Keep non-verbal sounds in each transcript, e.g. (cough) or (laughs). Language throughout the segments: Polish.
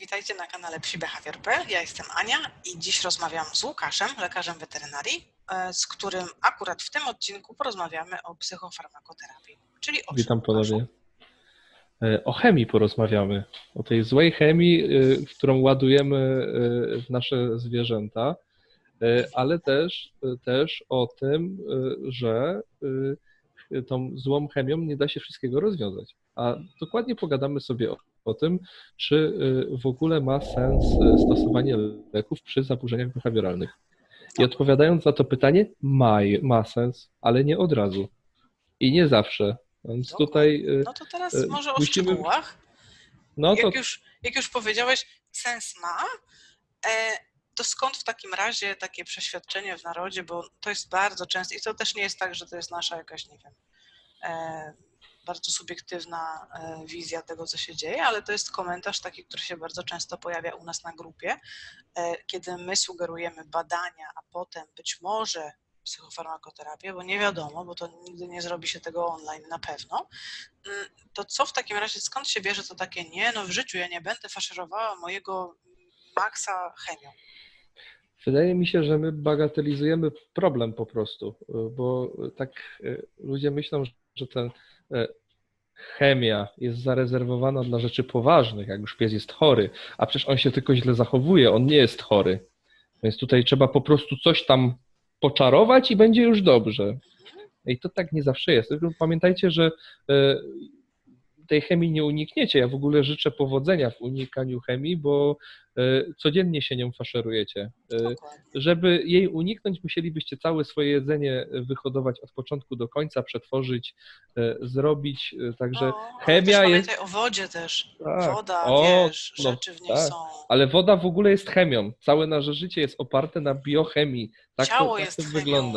Witajcie na kanale Psi Behawior.pl. Ja jestem Ania i dziś rozmawiam z Łukaszem, lekarzem weterynarii, e, z którym akurat w tym odcinku porozmawiamy o psychofarmakoterapii. Czyli o Witam ponownie. E, O chemii porozmawiamy. O tej złej chemii, e, którą ładujemy w nasze zwierzęta, ale też, e, też o tym, e, że e, tą złą chemią nie da się wszystkiego rozwiązać. A dokładnie pogadamy sobie o, o tym, czy e, w ogóle ma sens e, stosowanie leków przy zaburzeniach behawioralnych. I odpowiadając na to pytanie, ma, ma sens, ale nie od razu. I nie zawsze. Więc tutaj e, No to teraz E, może o musimy- szczegółach. No to Jak, już, jak już powiedziałeś, sens ma, e, to skąd w takim razie takie przeświadczenie w narodzie, bo to jest bardzo często i to też nie jest tak, że to jest nasza jakaś, nie wiem, e, bardzo subiektywna e, wizja tego, co się dzieje, ale to jest komentarz taki, który się bardzo często pojawia u nas na grupie, e, kiedy my sugerujemy badania, a potem być może psychofarmakoterapię, bo nie wiadomo, bo to nigdy nie zrobi się tego online na pewno, Mm, to co w takim razie, skąd się bierze to takie nie, no w życiu ja nie będę faszerowała mojego maksa chemią. Wydaje mi się, że my bagatelizujemy problem po prostu, bo tak y, ludzie myślą, że ten chemia jest zarezerwowana dla rzeczy poważnych, jak już pies jest chory, a przecież on się tylko źle zachowuje, on nie jest chory. Więc tutaj trzeba po prostu coś tam poczarować i będzie już dobrze. I to tak nie zawsze jest. Pamiętajcie, że y, tej chemii nie unikniecie. Ja w ogóle życzę powodzenia w unikaniu chemii, bo y, codziennie się nią faszerujecie. Dokładnie. Żeby jej uniknąć, musielibyście całe swoje jedzenie wyhodować od początku do końca, przetworzyć, y, zrobić. Także, No, chemia też jest- o wodzie też. Tak. Woda, O, wiesz, no, rzeczy w niej tak. są. ale woda w ogóle jest chemią. Całe nasze życie jest oparte na biochemii. Tak Ciało to, tak jest to chemią.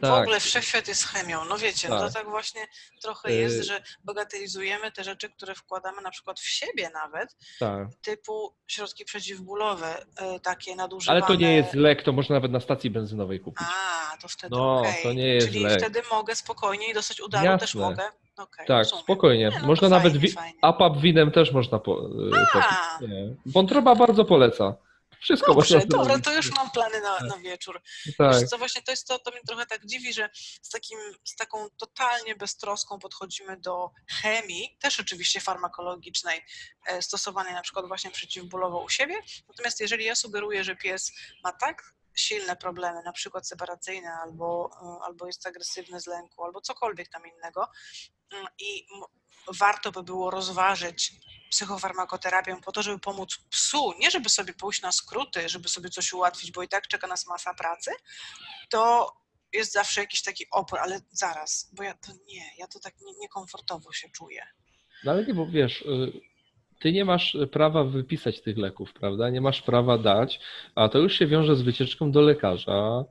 Wygląda. W Tak. ogóle wszechświat jest chemią. No wiecie, no to Tak. tak właśnie trochę Y- jest, że bagatelizujemy te rzeczy, które wkładamy na przykład w siebie nawet, tak. typu środki przeciwbólowe, y, takie nadużywane. Ale to nie jest lek, to można nawet na stacji benzynowej kupić. A, to wtedy No, okej. to nie jest Czyli lek. wtedy mogę spokojnie i dosyć udaru też Jasne. mogę. Okej, tak, spokojnie. Nie, no można nawet fajnie, wi- fajnie. apap winem też można po, y, A. Wątroba bardzo poleca. Wszystko Dobrze, można dobra, to już mam plany na, na wieczór. Tak. Wiesz co, właśnie to jest to, to mnie trochę tak dziwi, że z, takim, z taką totalnie beztroską podchodzimy do chemii, też oczywiście farmakologicznej, e, stosowanej na przykład właśnie przeciwbólowo u siebie. Natomiast jeżeli ja sugeruję, że pies ma tak silne problemy, na przykład separacyjne, albo, e, albo jest agresywny z lęku, albo cokolwiek tam innego mm, i warto by było rozważyć psychofarmakoterapię po to, żeby pomóc psu, nie żeby sobie pójść na skróty, żeby sobie coś ułatwić, bo i tak czeka nas masa pracy, to jest zawsze jakiś taki opór, ale zaraz, bo ja to nie, ja to tak nie, niekomfortowo się czuję. No ale nie, bo wiesz, y, ty nie masz prawa wypisać tych leków, prawda? Nie masz prawa dać, a to już się wiąże z wycieczką do lekarza.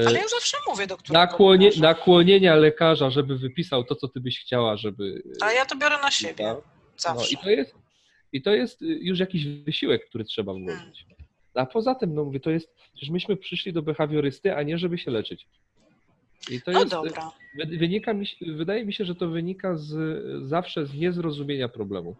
y, Ale ja zawsze mówię do którego Nakłonie, nakłonienia lekarza, żeby wypisał to, co ty byś chciała, żeby. Ale ja to biorę na siebie, No, zawsze. i to jest, i to jest y, już jakiś wysiłek, który trzeba włożyć. A poza tym, no mówię, to jest, przecież myśmy przyszli do behawiorysty, a nie żeby się leczyć. I to no jest, dobra. wy- wynika mi, wydaje mi się, że to wynika z, zawsze z niezrozumienia problemu.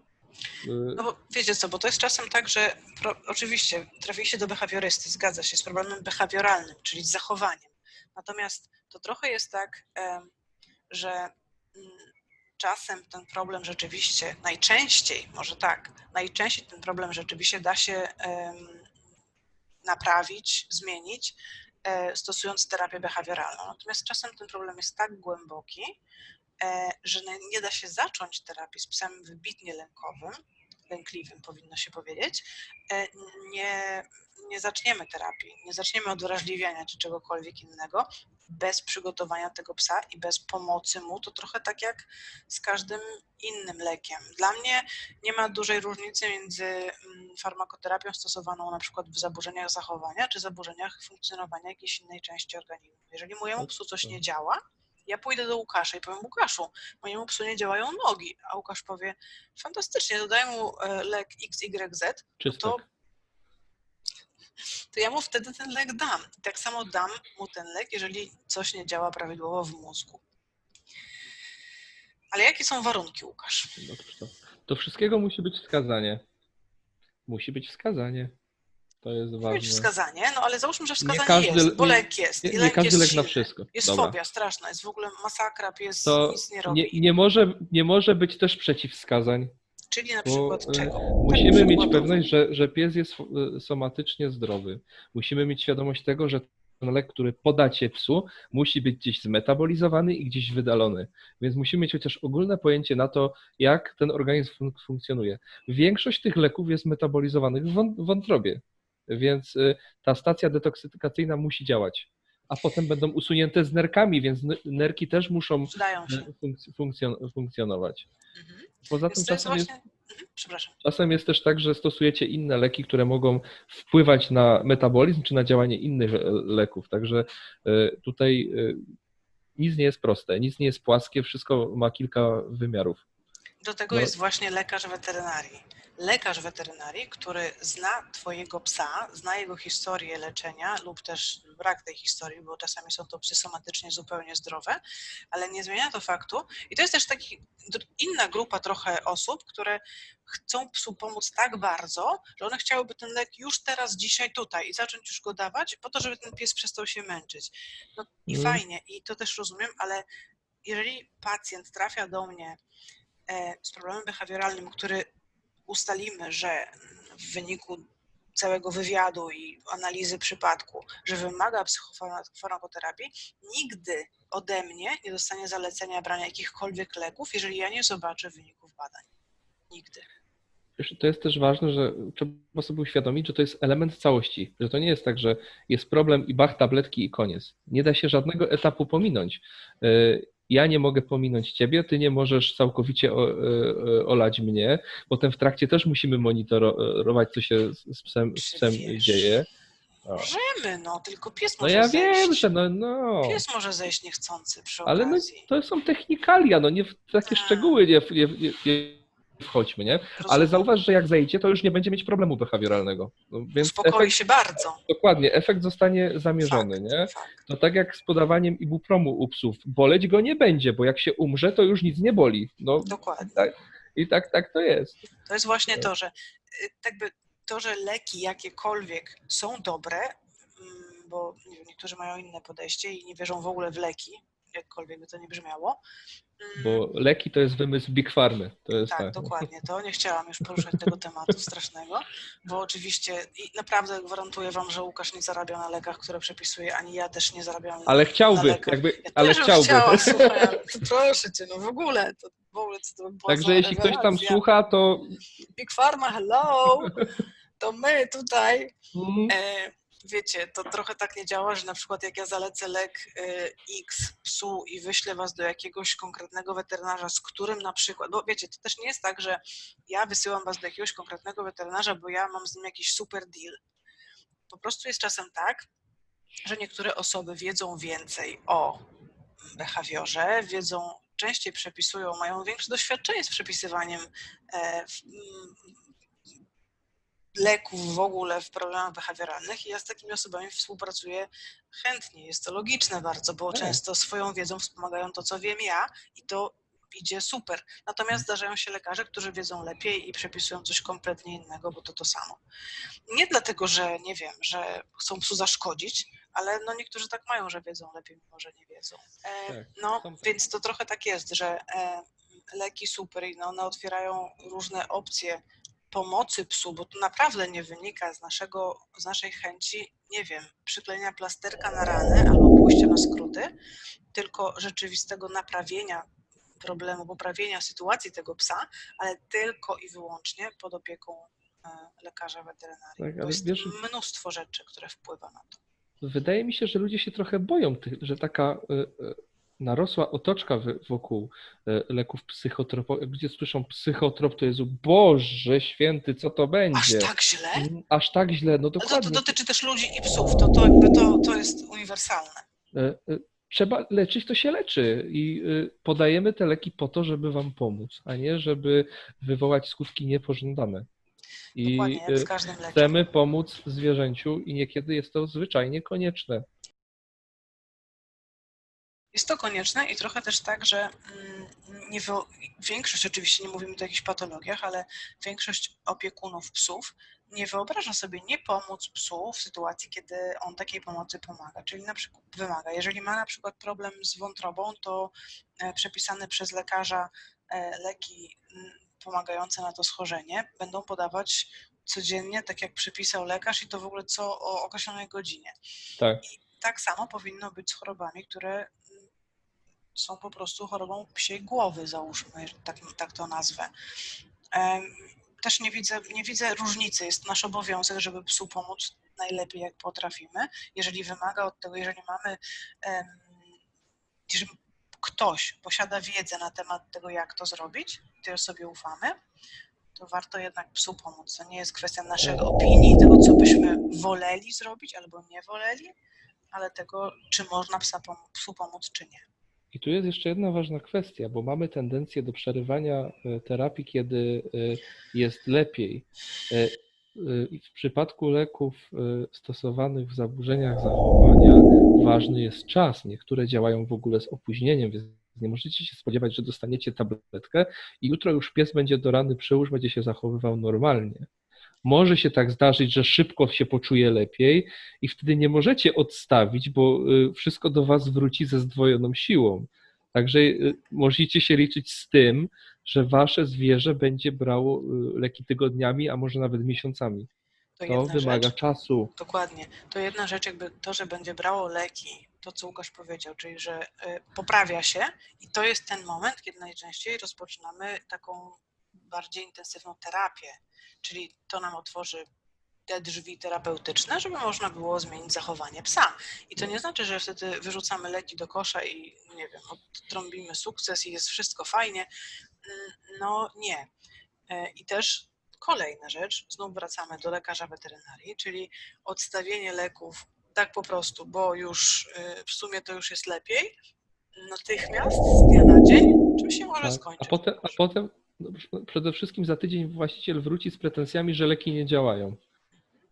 Y, No bo wiecie co, bo to jest czasem tak, że pro, oczywiście trafi się do behawiorysty, zgadza się, z problemem behawioralnym, czyli z zachowaniem. Natomiast to trochę jest tak, że mm, czasem ten problem rzeczywiście, najczęściej, może tak, najczęściej ten problem rzeczywiście da się naprawić, zmienić, e, stosując terapię behawioralną. Natomiast czasem ten problem jest tak głęboki, e, że nie da się zacząć terapii z psem wybitnie lękowym, lękliwym powinno się powiedzieć, e, nie, nie zaczniemy terapii, nie zaczniemy od wrażliwiania czy czegokolwiek innego bez przygotowania tego psa i bez pomocy mu, to trochę tak jak z każdym innym lekiem. Dla mnie nie ma dużej różnicy między mm, farmakoterapią stosowaną na przykład w zaburzeniach zachowania czy zaburzeniach funkcjonowania jakiejś innej części organizmu. Jeżeli mojemu psu coś nie działa, ja pójdę do Łukasza i powiem Łukaszu, mojemu psu nie działają nogi, a Łukasz powie fantastycznie, dodaj mu e, lek XYZ, Czystek. to to ja mu wtedy ten lek dam. I tak samo dam mu ten lek, jeżeli coś nie działa prawidłowo w mózgu. Ale jakie są warunki, Łukasz? Do wszystkiego musi być wskazanie. Musi być wskazanie. To jest ważne. wskazanie, no ale załóżmy, że wskazanie każdy- jest, bo nie- lek jest. Nie, nie lek każdy jest lek na silny. wszystko. Jest Dobra. fobia straszna, jest w ogóle masakra, pies To nic nie robi. nie, nie, może, nie może być też przeciwwskazań. Czyli na przykład e, czego? Musimy Tak mieć pewność, że, że pies jest e, somatycznie zdrowy. Musimy mieć świadomość tego, że ten lek, który podacie psu, musi być gdzieś zmetabolizowany i gdzieś wydalony. Więc musimy mieć chociaż ogólne pojęcie na to, jak ten organizm fun- funkcjonuje. Większość tych leków jest metabolizowanych w wątrobie, więc y, ta stacja detoksykacyjna musi działać. A potem będą usunięte z nerkami, więc nerki też muszą funkc- funkcjon- funkcjonować. Mhm. Poza tym czasem jest. Mhm, Przepraszam. Czasem jest też tak, że stosujecie inne leki, które mogą wpływać na metabolizm czy na działanie innych e, leków. Także e, tutaj e, nic nie jest proste, nic nie jest płaskie, wszystko ma kilka wymiarów. Do tego No. jest właśnie lekarz weterynarii. Lekarz weterynarii, który zna Twojego psa, zna jego historię leczenia lub też brak tej historii, bo czasami są to psy somatycznie zupełnie zdrowe, ale nie zmienia to faktu. I to jest też taki inna grupa trochę osób, które chcą psu pomóc tak bardzo, że one chciałyby ten lek już teraz, dzisiaj, tutaj i zacząć już go dawać, po to, żeby ten pies przestał się męczyć. No i Mm. fajnie, i to też rozumiem, ale jeżeli pacjent trafia do mnie z problemem behawioralnym, który ustalimy, że w wyniku całego wywiadu i analizy przypadku, że wymaga psychofarmakoterapii, nigdy ode mnie nie dostanie zalecenia brania jakichkolwiek leków, jeżeli ja nie zobaczę wyników badań. Nigdy. To jest też ważne, że trzeba sobie uświadomić, że to jest element całości, że to nie jest tak, że jest problem i bach, tabletki i koniec. Nie da się żadnego etapu pominąć. E, Ja nie mogę pominąć ciebie, ty nie możesz całkowicie o- e, olać mnie. Potem w trakcie też musimy monitorować, co się z psem, z psem dzieje. O. Możemy, no, tylko pies No może ja zejść. wiem, że no, no. Pies może zejść niechcący przy Ale no, to są technikalia, no nie w takie Tak. szczegóły nie, nie, nie wchodźmy, nie? Ale zauważ, że jak zejdzie, to już nie będzie mieć problemu behawioralnego. No, więc Uspokoi efekt, się bardzo. dokładnie, efekt zostanie zamierzony, Fakt, nie? Fakt. To tak jak z podawaniem ibupromu u psów. Boleć go nie będzie, bo jak się umrze, to już nic nie boli. No Dokładnie. i tak, tak to jest. To jest właśnie to, że y, tak by to, że leki jakiekolwiek są dobre, mm, bo niektórzy mają inne podejście i nie wierzą w ogóle w leki, jakkolwiek by to nie brzmiało. Mm, Bo leki to jest wymysł Big Farmy. To jest tak, tak. dokładnie to. Nie chciałam już poruszać tego tematu strasznego, bo oczywiście i naprawdę gwarantuję wam, że Łukasz nie zarabia na lekach, które przepisuje, ani ja też nie zarabiam Ale na chciałby, lekach. jakby, Ja ale chciałby. Chciała, (laughs) słuchaj, ale proszę cię, no w ogóle, to w ogóle to Także jeśli ktoś tam słucha, to Big Pharma, hello! (laughs) To my tutaj mm, E, wiecie, to trochę tak nie działa, że na przykład jak ja zalecę lek e, X psu i wyślę was do jakiegoś konkretnego weterynarza, z którym na przykład, bo wiecie, to też nie jest tak, że ja wysyłam was do jakiegoś konkretnego weterynarza, bo ja mam z nim jakiś super deal. Po prostu jest czasem tak, że niektóre osoby wiedzą więcej o behawiorze, wiedzą, częściej przepisują, mają większe doświadczenie z przepisywaniem e, leków w ogóle w problemach behawioralnych i ja z takimi osobami współpracuję chętnie. Jest to logiczne bardzo, bo Tak. często swoją wiedzą wspomagają to, co wiem ja i to idzie super. Natomiast zdarzają się lekarze, którzy wiedzą lepiej i przepisują coś kompletnie innego, bo to to samo. Nie dlatego, że nie wiem, że chcą psu zaszkodzić, ale no niektórzy tak mają, że wiedzą lepiej, mimo że nie wiedzą. E, Tak, no, więc to trochę tak jest, że e, leki super i no, one otwierają różne opcje pomocy psu, bo to naprawdę nie wynika z, naszego, z naszej chęci, nie wiem, przyklejenia plasterka na ranę albo pójścia na skróty, tylko rzeczywistego naprawienia problemu, poprawienia sytuacji tego psa, ale tylko i wyłącznie pod opieką e, lekarza weterynarii. Tak, ale jest wiesz- mnóstwo rzeczy, które wpływa na to. Wydaje mi się, że ludzie się trochę boją, tych, że taka y, y, narosła otoczka wokół y, leków psychotropowych. Ludzie słyszą psychotrop, to jest Boże święty, co to Aż będzie? tak źle? Mm, Aż tak źle, no Ale to, to dokładnie. dotyczy też ludzi i psów, to, to, jakby to, to jest uniwersalne. Y, y, Trzeba leczyć, to się leczy i podajemy te leki po to, żeby wam pomóc, a nie żeby wywołać skutki niepożądane. I Dokładnie, chcemy pomóc zwierzęciu i niekiedy jest to zwyczajnie konieczne. Jest to konieczne i trochę też tak, że mm, nie większość, oczywiście nie mówimy tu o jakichś patologiach, ale większość opiekunów psów nie wyobraża sobie nie pomóc psu w sytuacji, kiedy on takiej pomocy pomaga, czyli na przykład wymaga. Jeżeli ma na przykład problem z wątrobą, to e, przepisane przez lekarza e, leki mm, pomagające na to schorzenie będą podawać codziennie, tak jak przepisał lekarz i to w ogóle co o określonej godzinie Tak. tak samo powinno być z chorobami, które są po prostu chorobą psiej głowy, załóżmy, tak, tak to nazwę. Też nie widzę, nie widzę różnicy. Jest nasz obowiązek, żeby psu pomóc najlepiej, jak potrafimy. Jeżeli wymaga od tego, jeżeli mamy, jeżeli ktoś posiada wiedzę na temat tego, jak to zrobić, tej osobie ufamy, to warto jednak psu pomóc. To nie jest kwestia naszej opinii, tego, co byśmy woleli zrobić albo nie woleli, ale tego, czy można psa pom- psu pomóc, czy nie. I tu jest jeszcze jedna ważna kwestia, bo mamy tendencję do przerywania e, terapii, kiedy e, jest lepiej. E, W przypadku leków stosowanych w zaburzeniach zachowania ważny jest czas. Niektóre działają w ogóle z opóźnieniem, więc nie możecie się spodziewać, że dostaniecie tabletkę i jutro już pies będzie do rany przyłóż, będzie się zachowywał normalnie. Może się tak zdarzyć, że szybko się poczuje lepiej i wtedy nie możecie odstawić, bo y, wszystko do Was wróci ze zdwojoną siłą. Także y, możecie się liczyć z tym, że Wasze zwierzę będzie brało y, leki tygodniami, a może nawet miesiącami. To, To wymaga rzecz. czasu. Dokładnie. To jedna rzecz, jakby to, że będzie brało leki, to co Łukasz powiedział, czyli że poprawia się i to jest ten moment, kiedy najczęściej rozpoczynamy taką bardziej intensywną terapię, czyli to nam otworzy te drzwi terapeutyczne, żeby można było zmienić zachowanie psa. I to nie znaczy, że wtedy wyrzucamy leki do kosza i nie wiem, odtrąbimy sukces i jest wszystko fajnie. Mm, No nie. E, I też kolejna rzecz, znów wracamy do lekarza weterynarii, czyli odstawienie leków tak po prostu, bo już y, w sumie to już jest lepiej, natychmiast z dnia na dzień, czym się może Tak. skończyć. A potem, a potem no, przede wszystkim za tydzień właściciel wróci z pretensjami, że leki nie działają.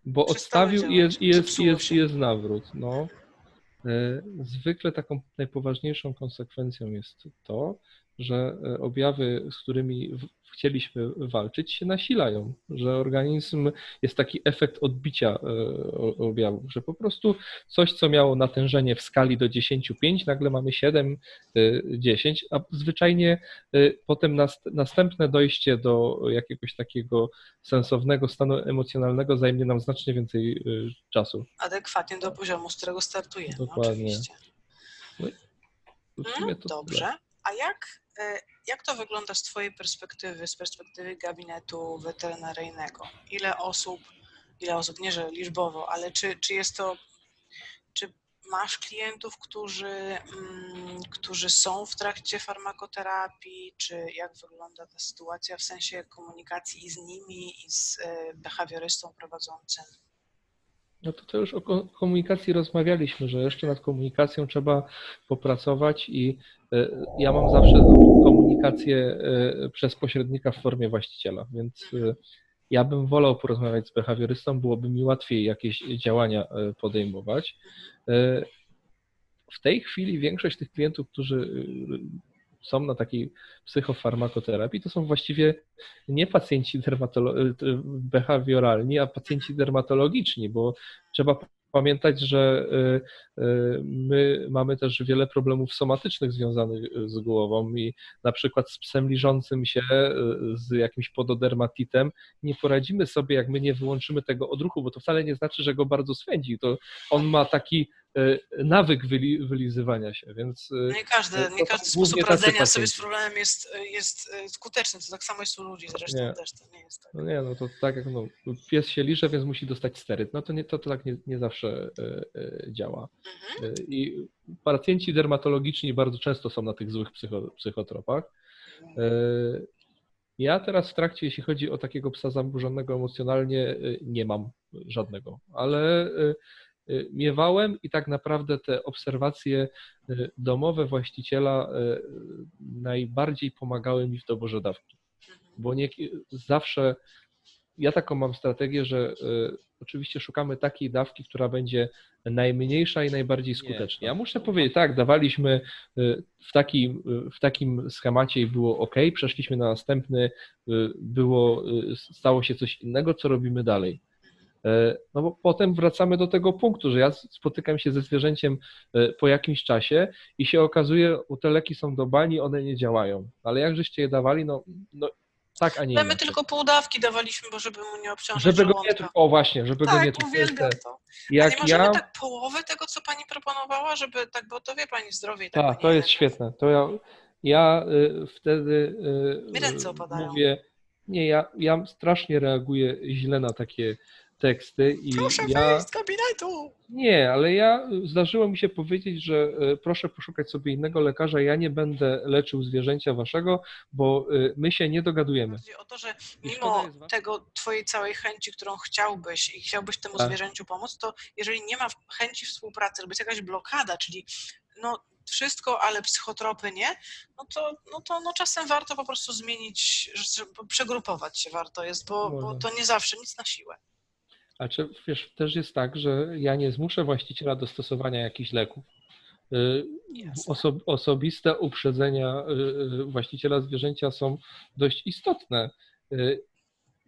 Bo Przestały odstawił i jest, i jest, i jest, i jest nawrót. No. E, Zwykle taką najpoważniejszą konsekwencją jest to, że e, objawy, z którymi chcieliśmy walczyć, się nasilają, że organizm jest taki efekt odbicia e, objawów, że po prostu coś, co miało natężenie w skali do 10,5, nagle mamy 7, e, 10, a zwyczajnie e, potem nast, następne dojście do jakiegoś takiego sensownego stanu emocjonalnego zajmie nam znacznie więcej e, czasu. Adekwatnie do poziomu, z którego startujemy, Dokładnie. oczywiście. W sumie Mm, to Dobrze. A jak, e, jak to wygląda z Twojej perspektywy, z perspektywy gabinetu weterynaryjnego? Ile osób, ile osób, nie że liczbowo, ale czy, czy jest to, czy masz klientów, którzy, mm, którzy są w trakcie farmakoterapii, czy jak wygląda ta sytuacja w sensie komunikacji i z nimi, i z e, behawiorystą prowadzącym? No to, to już o ko- komunikacji rozmawialiśmy, że jeszcze nad komunikacją trzeba popracować i e, ja mam zawsze komunikację e, przez pośrednika w formie właściciela, więc e, ja bym wolał porozmawiać z behawiorystą, byłoby mi łatwiej jakieś działania podejmować. W tej chwili większość tych klientów, którzy są na takiej psychofarmakoterapii, to są właściwie nie pacjenci dermatolo- e, behawioralni, a pacjenci dermatologiczni, bo trzeba pamiętać, że y, y, my mamy też wiele problemów somatycznych związanych y, z głową i na przykład z psem liżącym się, y, z jakimś pododermatitem nie poradzimy sobie, jak my nie wyłączymy tego odruchu, bo to wcale nie znaczy, że go bardzo swędzi. To on ma taki y, nawyk wyli- wylizywania się, więc y, Nie każdy, nie każdy sposób radzenia sobie z problemem jest, jest e, skuteczny. To tak samo jest u ludzi zresztą Nie. też. To nie jest tak. No nie, no to tak jak no, pies się liże, więc musi dostać steryt. No to, nie, to, to tak nie, nie zawsze e, e, działa. Mhm. E, I pacjenci dermatologiczni bardzo często są na tych złych psycho, psychotropach. E, Ja teraz w trakcie, jeśli chodzi o takiego psa zaburzonego emocjonalnie, e, nie mam żadnego, ale e, e, miewałem i tak naprawdę te obserwacje e, domowe właściciela e, najbardziej pomagały mi w doborze dawki bo nie, zawsze ja taką mam strategię, że y, oczywiście szukamy takiej dawki, która będzie najmniejsza i najbardziej skuteczna. Ja muszę powiedzieć, tak, dawaliśmy y, w takim, y, w takim schemacie i było ok, przeszliśmy na następny, y, było, y, stało się coś innego, co robimy dalej. E, No bo potem wracamy do tego punktu, że ja spotykam się ze zwierzęciem e, po jakimś czasie i się okazuje, u te leki są do bani, one nie działają. Ale jak żeście je dawali, no, no tak, a nie my inaczej. tylko pół dawki dawaliśmy, bo żeby mu nie obciążać Żeby go nie żołądka. tru- o właśnie, żeby go nie Tak, truć. uwielbiam to. A nie Jak możemy ja, tak połowę tego, co pani proponowała, żeby tak, bo to wie pani zdrowie tak tak, go to jest świetne. To ja, ja y, wtedy y, Mi ręce opadają. mówię, nie, ja, ja strasznie reaguję źle na takie teksty i Proszę ja... wyjść z gabinetu! Nie, ale ja zdarzyło mi się powiedzieć, że e, proszę poszukać sobie innego lekarza, ja nie będę leczył zwierzęcia waszego, bo e, my się nie dogadujemy. Chodzi o to, że mimo tego twojej całej chęci, którą chciałbyś i chciałbyś temu Tak. zwierzęciu pomóc, to jeżeli nie ma chęci współpracy albo jest jakaś blokada, czyli no wszystko, ale psychotropy nie, no to, no to no czasem warto po prostu zmienić, przegrupować się warto jest, bo, bo to nie zawsze nic na siłę. A czy wiesz, też jest tak, że ja nie zmuszę właściciela do stosowania jakichś leków. Y. Oso, osobiste uprzedzenia y, y, właściciela zwierzęcia są dość istotne.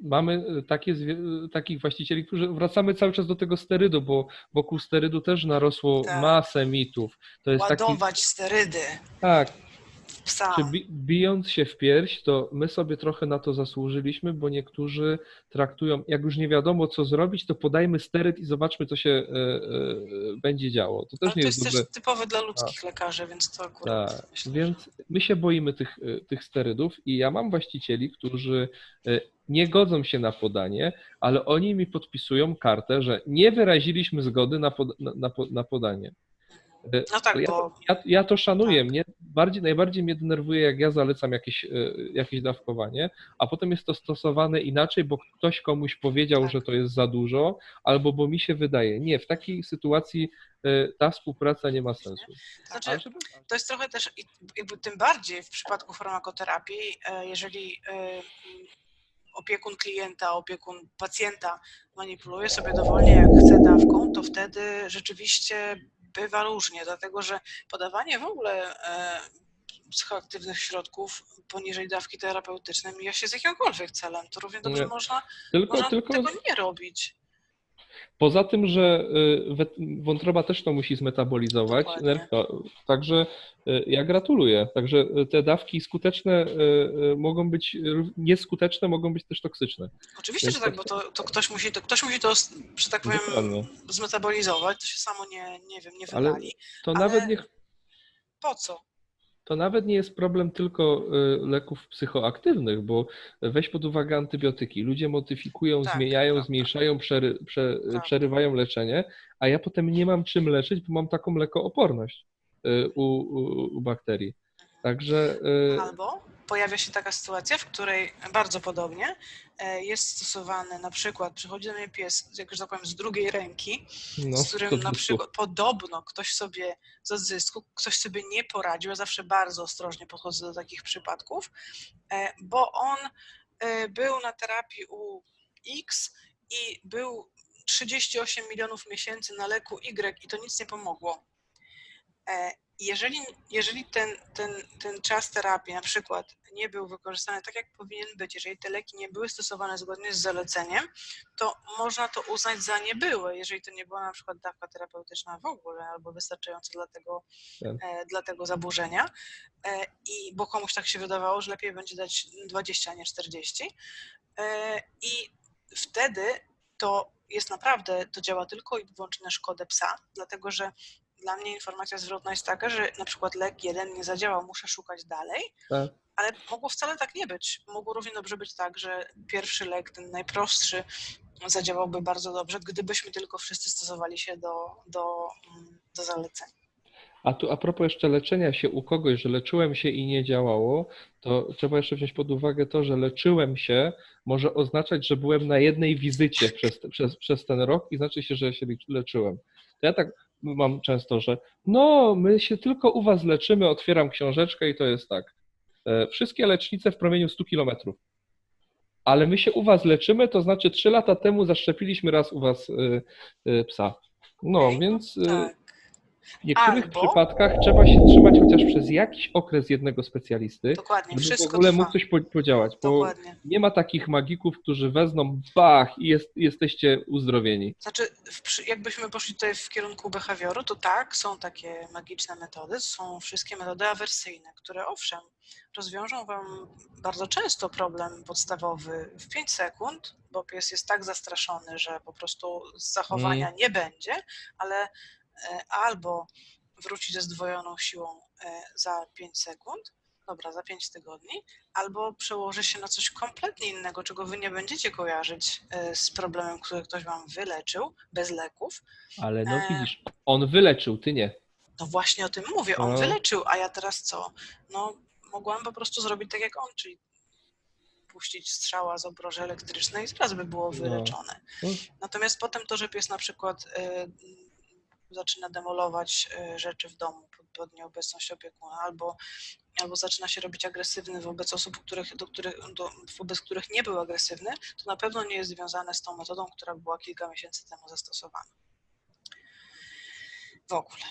Mamy takie, takich właścicieli, którzy wracamy cały czas do tego sterydu, bo wokół sterydu też narosło Tak. masę mitów. To jest taki, Ładować sterydy tak, psa. Czy bi, bijąc się w pierś, to my sobie trochę na to zasłużyliśmy, bo niektórzy traktują, jak już nie wiadomo co zrobić, to podajmy steryt i zobaczmy, co się e, e, będzie działo. To też Ale nie to jest jest dobre. też typowe dla ludzkich lekarzy, więc to akurat Tak, myślę, więc my się boimy tych, e, tych sterydów i ja mam właścicieli, którzy nie godzą się na podanie, ale oni mi podpisują kartę, że nie wyraziliśmy zgody na, pod, na, na, na podanie. E, No tak, ja, bo ja, ja to szanuję. Tak. Mnie bardziej, najbardziej mnie denerwuje, jak ja zalecam jakieś, e, jakieś dawkowanie, a potem jest to stosowane inaczej, bo ktoś komuś powiedział, Tak. że to jest za dużo, albo bo mi się wydaje. Nie, w takiej sytuacji e, ta współpraca nie ma sensu. znaczy, to jest trochę też, i jakby tym bardziej w przypadku farmakoterapii, e, jeżeli e, opiekun klienta, opiekun pacjenta manipuluje sobie dowolnie jak chce dawką, to wtedy rzeczywiście bywa różnie, dlatego że podawanie w ogóle e, psychoaktywnych środków poniżej dawki terapeutycznej mija się z jakimkolwiek celem. To równie dobrze Nie. można, tylko, można tylko tego nie robić. Poza tym, że we- wątroba też to musi zmetabolizować, także e, ja gratuluję. Także e, te dawki skuteczne mogą być, nieskuteczne mogą być też toksyczne. Oczywiście, Więc że tak, bo to, to, ktoś musi to, ktoś musi to, że tak powiem, Dokładnie. zmetabolizować, to się samo nie, nie wiem, nie Ale- wywali. To Ale- nawet nie Po co? To nawet nie jest problem tylko y, leków psychoaktywnych, bo weź pod uwagę antybiotyki. Ludzie modyfikują, Tak, zmieniają, prawda. zmniejszają, przery, prze, Tak. przerywają leczenie, a ja potem nie mam czym leczyć, bo mam taką lekooporność y, u, u, u bakterii. Także y, Albo pojawia się taka sytuacja, w której bardzo podobnie e, jest stosowany na przykład, przychodzi do mnie pies, jak już tak powiem, z drugiej ręki, no, z którym na przykład podobno ktoś sobie z odzysku, ktoś sobie nie poradził, ja zawsze bardzo ostrożnie podchodzę do takich przypadków, e, bo on e, był na terapii u X i był 38 milionów miesięcy na leku Y i to nic nie pomogło. Jeżeli, jeżeli ten, ten, ten czas terapii na przykład nie był wykorzystany tak, jak powinien być, jeżeli te leki nie były stosowane zgodnie z zaleceniem, to można to uznać za niebyłe, jeżeli to nie była na przykład dawka terapeutyczna w ogóle albo wystarczająca dla tego, Tak. e, dla tego zaburzenia. E, I bo komuś tak się wydawało, że lepiej będzie dać 20, a nie 40. E, I wtedy to jest naprawdę, to działa tylko i wyłącznie na szkodę psa, dlatego że dla mnie informacja zwrotna jest taka, że na przykład lek jeden nie zadziałał, muszę szukać dalej, Tak. ale mogło wcale tak nie być. Mogło równie dobrze być tak, że pierwszy lek, ten najprostszy, zadziałałby bardzo dobrze, gdybyśmy tylko wszyscy stosowali się do, do, mm, do zaleceń. A tu a propos jeszcze leczenia się u kogoś, że leczyłem się i nie działało, to trzeba jeszcze wziąć pod uwagę to, że leczyłem się może oznaczać, że byłem na jednej wizycie przez, przez, przez ten rok i znaczy się, że się lecz- leczyłem. To ja tak mam często, że no, my się tylko u was leczymy, otwieram książeczkę i to jest tak. E, Wszystkie lecznice w promieniu 100 kilometrów. ale my się u was leczymy, to znaczy trzy lata temu zaszczepiliśmy raz u was y, y, psa. No, więc Tak. W niektórych Albo- przypadkach trzeba się trzymać chociaż przez jakiś okres jednego specjalisty, Dokładnie, żeby w wszystko ogóle trwa. mógł coś po- podziałać, bo Dokładnie. nie ma takich magików, którzy wezmą bach i jest, jesteście uzdrowieni. Znaczy, w, jakbyśmy poszli tutaj w kierunku behawioru, to tak, są takie magiczne metody, są wszystkie metody awersyjne, które owszem, rozwiążą Wam bardzo często problem podstawowy w 5 sekund, bo pies jest tak zastraszony, że po prostu z zachowania nie będzie, ale albo wróci ze zdwojoną siłą e, za 5 sekund, dobra, za 5 tygodni, albo przełoży się na coś kompletnie innego, czego wy nie będziecie kojarzyć e, z problemem, który ktoś wam wyleczył bez leków. Ale no E. widzisz, on wyleczył, ty nie. No właśnie o tym mówię, on No. wyleczył, a ja teraz co? No mogłam po prostu zrobić tak jak on, czyli puścić strzała z obroży elektrycznej i zaraz by było No. wyleczone. No. Natomiast potem to, że pies na przykład zaczyna demolować y, rzeczy w domu pod, pod nieobecność opiekuna, albo, albo zaczyna się robić agresywny wobec osób, których, do których, do, wobec których nie był agresywny, to na pewno nie jest związane z tą metodą, która była kilka miesięcy temu zastosowana. W ogóle.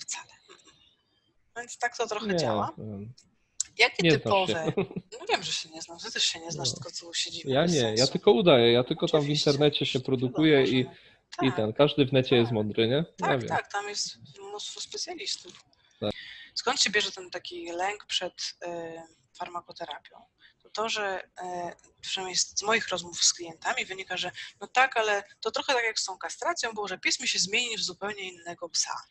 Wcale. Więc tak to trochę Nie, działa. Jakie nie typowe? No wiem, że się nie znam, ty też się nie znasz, No. tylko tu siedzimy. Ja nie, ja tylko udaję, ja tylko tam w Oczywiście. internecie się Wiadomo, produkuję i, i tak. ten, każdy w necie jest tak. mądry, nie? Ja Tak, wiem. tak, tam jest mnóstwo specjalistów. Tak. Skąd się bierze ten taki lęk przed y, farmakoterapią? To to, że y, przynajmniej z moich rozmów z klientami wynika, że no tak, ale to trochę tak jak z tą kastracją było, że pies mi się zmieni w zupełnie innego psa.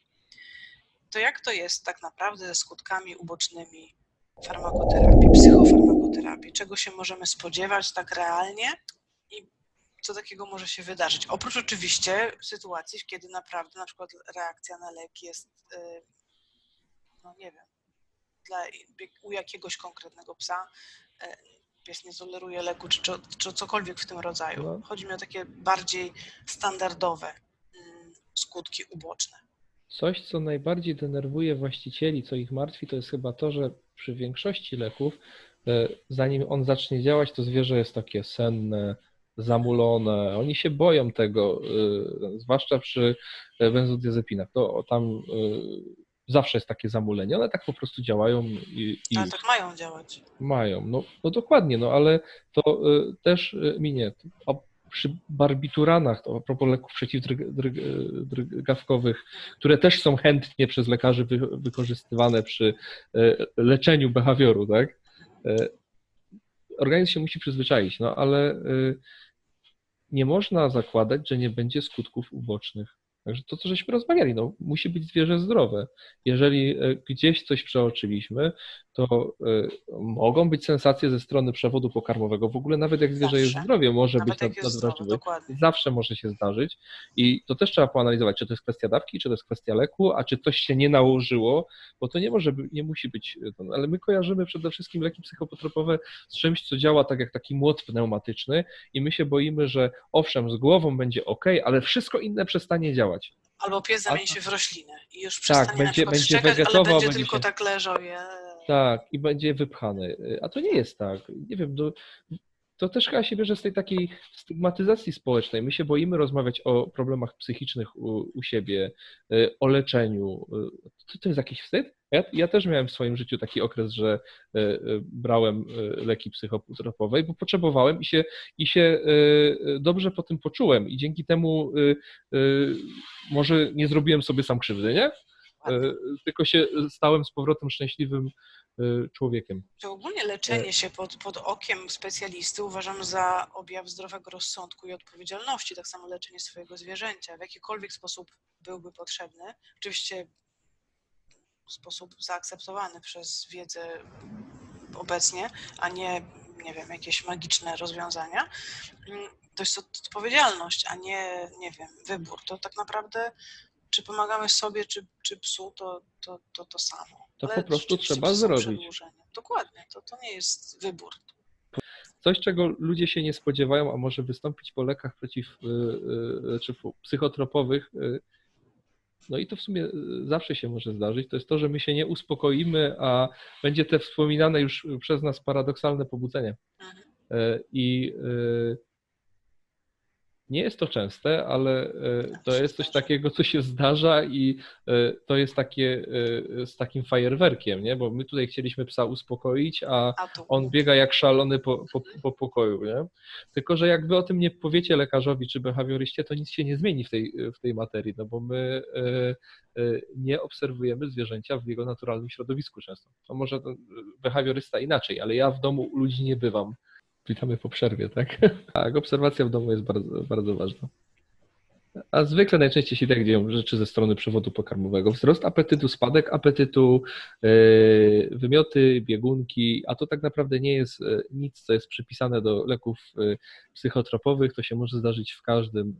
To jak to jest tak naprawdę ze skutkami ubocznymi farmakoterapii, psychofarmakoterapii? Czego się możemy spodziewać tak realnie co takiego może się wydarzyć? Oprócz oczywiście sytuacji, kiedy naprawdę na przykład reakcja na lek jest, y, no nie wiem, dla, u jakiegoś konkretnego psa y, pies nie toleruje leku, czy, czy, czy cokolwiek w tym rodzaju. No. Chodzi mi o takie bardziej standardowe mm, skutki uboczne. Coś, co najbardziej denerwuje właścicieli, co ich martwi, to jest chyba to, że przy większości leków, e, zanim on zacznie działać, to zwierzę jest takie senne, zamulone. Oni się boją tego, e, zwłaszcza przy e, benzodiazepinach. To tam e, zawsze jest takie zamulenie. One tak po prostu działają i, i Ale tak mają działać. mają. No, no dokładnie, no ale to y, też y, minie. A przy barbituranach, to a propos leków przeciwdrgawkowych, które też są chętnie przez lekarzy wy, wykorzystywane przy y, leczeniu behawioru, tak? Y, Organizm się musi przyzwyczaić, no ale y, nie można zakładać, że nie będzie skutków ubocznych. Także to, co żeśmy rozmawiali, no, musi być zwierzę zdrowe. Jeżeli y, gdzieś coś przeoczyliśmy, to y, mogą być sensacje ze strony przewodu pokarmowego. W ogóle nawet jak zwierzę jest zdrowie, może Nawet być jak nad, jest zdrowe, nadwrażliwy. dokładnie. Zawsze może się zdarzyć i to też trzeba poanalizować, czy to jest kwestia dawki, czy to jest kwestia leku, a czy coś się nie nałożyło, bo to nie może, nie musi być, to- ale my kojarzymy przede wszystkim leki psychopotropowe z czymś, co działa tak jak taki młot pneumatyczny i my się boimy, że owszem, z głową będzie ok, ale wszystko inne przestanie działać. Albo pies zamieni się w roślinę i już przestanie na będzie- przykład będzie szczekać, ale wegetował, będzie będzie tylko się- tak leżał. Je... Tak, i będzie wypchany. Y, A to nie jest tak. Nie wiem, no, to też chyba się bierze z tej takiej stygmatyzacji społecznej. My się boimy rozmawiać o problemach psychicznych u, u siebie, y, o leczeniu. Y, To, to jest jakiś wstyd? Ja, ja też miałem w swoim życiu taki okres, że y, brałem leki psychotropowe, bo potrzebowałem i się, i się dobrze po tym poczułem i dzięki temu może nie zrobiłem sobie sam krzywdy, nie? Tylko się stałem z powrotem szczęśliwym człowiekiem. To ogólnie leczenie się pod, pod okiem specjalisty uważam za objaw zdrowego rozsądku i odpowiedzialności, tak samo leczenie swojego zwierzęcia w jakikolwiek sposób byłby potrzebny. Oczywiście w sposób zaakceptowany przez wiedzę obecnie, a nie, nie wiem, jakieś magiczne rozwiązania. Mm, To jest odpowiedzialność, a nie, nie wiem, wybór. To tak naprawdę, czy pomagamy sobie, czy, czy psu, to to, to, to samo. To po prostu czy trzeba zrobić. Dokładnie, to, to nie jest wybór. Coś, czego ludzie się nie spodziewają, a może wystąpić po lekach przeciw, y, y, czy fu- psychotropowych, y, no i to w sumie y, zawsze się może zdarzyć, to jest to, że my się nie uspokoimy, a będzie te wspominane już przez nas paradoksalne pobudzenie. Mhm. I nie jest to częste, ale e, to się jest coś zdarza. takiego, co się zdarza i e, to jest takie e, z takim fajerwerkiem, nie? Bo my tutaj chcieliśmy psa uspokoić, a on biega jak szalony po, po, po pokoju, nie? Tylko, że jak wy o tym nie powiecie lekarzowi czy behawioryście, to nic się nie zmieni w tej, w tej materii, no bo my nie obserwujemy zwierzęcia w jego naturalnym środowisku często. No może to behawiorysta inaczej, ale ja w domu u ludzi nie bywam. Witamy po przerwie, tak? (laughs) Tak, obserwacja w domu jest bardzo, bardzo ważna. A zwykle najczęściej się tak dzieją rzeczy ze strony przewodu pokarmowego. Wzrost apetytu, spadek apetytu, e, wymioty, biegunki, a to tak naprawdę nie jest e, nic, co jest przypisane do leków e, psychotropowych. To się może zdarzyć w każdym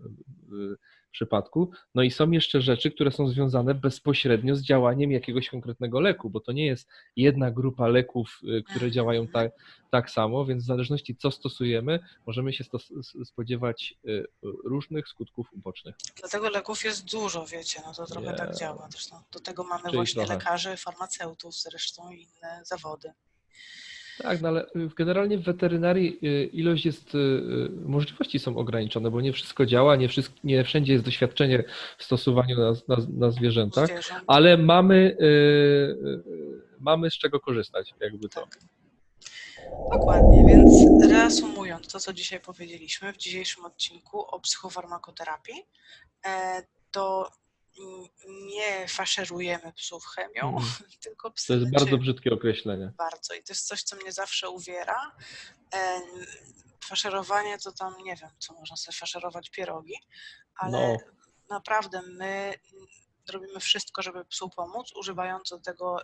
przypadku. No i są jeszcze rzeczy, które są związane bezpośrednio z działaniem jakiegoś konkretnego leku, bo to nie jest jedna grupa leków, e, które Mhm. działają tak, tak samo, więc w zależności co stosujemy, możemy się stos- spodziewać e, różnych skutków ubocznych. Dlatego leków jest dużo, wiecie, no to trochę tak działa. Zresztą do tego mamy Czyli właśnie trochę. lekarzy, farmaceutów zresztą i inne zawody. Tak, no ale y, generalnie w weterynarii y, ilość jest, y, możliwości są ograniczone, bo nie wszystko działa, nie, wszystko, nie wszędzie jest doświadczenie w stosowaniu na, na, na zwierzętach, Zwierząt. ale mamy, mamy z czego korzystać, jakby to. Tak. Dokładnie, więc reasumując to, co dzisiaj powiedzieliśmy w dzisiejszym odcinku o psychofarmakoterapii, e, to nie faszerujemy psów chemią, Mhm. (laughs) tylko psy To jest bardzo brzydkie określenie. bardzo i to jest coś, co mnie zawsze uwiera. E, Faszerowanie to tam nie wiem, co można sobie faszerować pierogi, ale No. naprawdę my robimy wszystko, żeby psu pomóc, używając do tego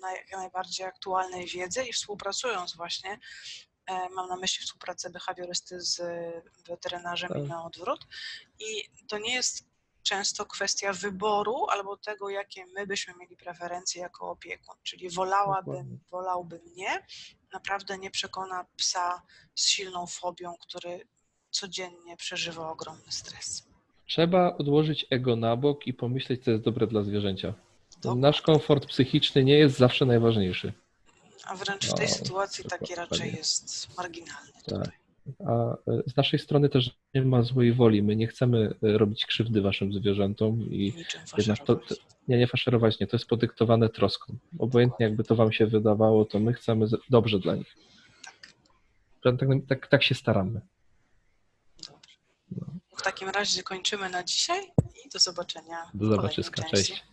naj, najbardziej aktualnej wiedzy i współpracując właśnie. e, Mam na myśli współpracę behawiorysty z weterynarzem i Tak. na odwrót. I to nie jest często kwestia wyboru albo tego, jakie my byśmy mieli preferencje jako opiekun. Czyli wolałabym, wolałbym nie, naprawdę nie przekona psa z silną fobią, który codziennie przeżywa ogromny stres. Trzeba odłożyć ego na bok i pomyśleć, co jest dobre dla zwierzęcia. Nasz komfort psychiczny nie jest zawsze najważniejszy. A wręcz w tej No, sytuacji taki raczej jest marginalny. Tak. Tutaj. A e, z naszej strony też nie ma złej woli. My nie chcemy e, robić krzywdy waszym zwierzętom i jednak to, to nie, nie faszerować, nie, to jest podyktowane troską. Obojętnie jakby to wam się wydawało, to my chcemy dobrze dla nich. Tak, tak, tak, tak się staramy. Dobrze. W takim razie kończymy na dzisiaj i do zobaczenia. Do zobaczyska, cześć.